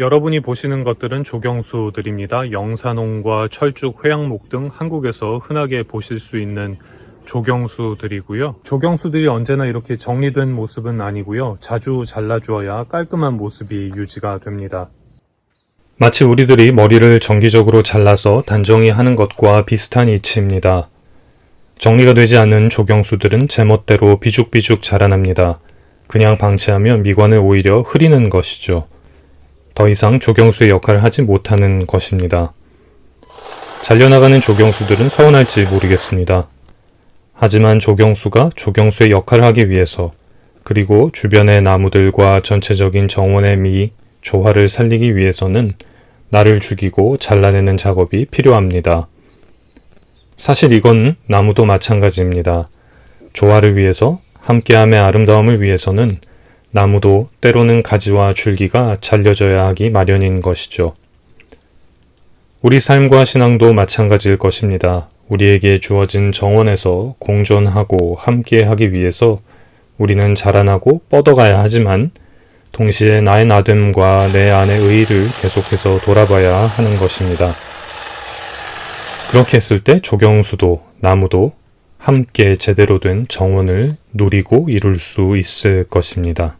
여러분이 보시는 것들은 조경수들입니다. 영산홍과 철쭉, 회양목 등 한국에서 흔하게 보실 수 있는 조경수들이고요. 조경수들이 언제나 이렇게 정리된 모습은 아니고요. 자주 잘라주어야 깔끔한 모습이 유지가 됩니다. 마치 우리들이 머리를 정기적으로 잘라서 단정히 하는 것과 비슷한 이치입니다. 정리가 되지 않는 조경수들은 제멋대로 비죽비죽 자라납니다. 그냥 방치하면 미관을 오히려 흐리는 것이죠. 더 이상 조경수의 역할을 하지 못하는 것입니다. 잘려나가는 조경수들은 서운할지 모르겠습니다. 하지만 조경수가 조경수의 역할을 하기 위해서 그리고 주변의 나무들과 전체적인 정원의 미, 조화를 살리기 위해서는 나를 죽이고 잘라내는 작업이 필요합니다. 사실 이건 나무도 마찬가지입니다. 조화를 위해서 함께함의 아름다움을 위해서는 나무도 때로는 가지와 줄기가 잘려져야 하기 마련인 것이죠. 우리 삶과 신앙도 마찬가지일 것입니다. 우리에게 주어진 정원에서 공존하고 함께하기 위해서 우리는 자라나고 뻗어가야 하지만 동시에 나의 나됨과 내 안의 의의를 계속해서 돌아봐야 하는 것입니다. 그렇게 했을 때 조경수도 나무도 함께 제대로 된 정원을 누리고 이룰 수 있을 것입니다.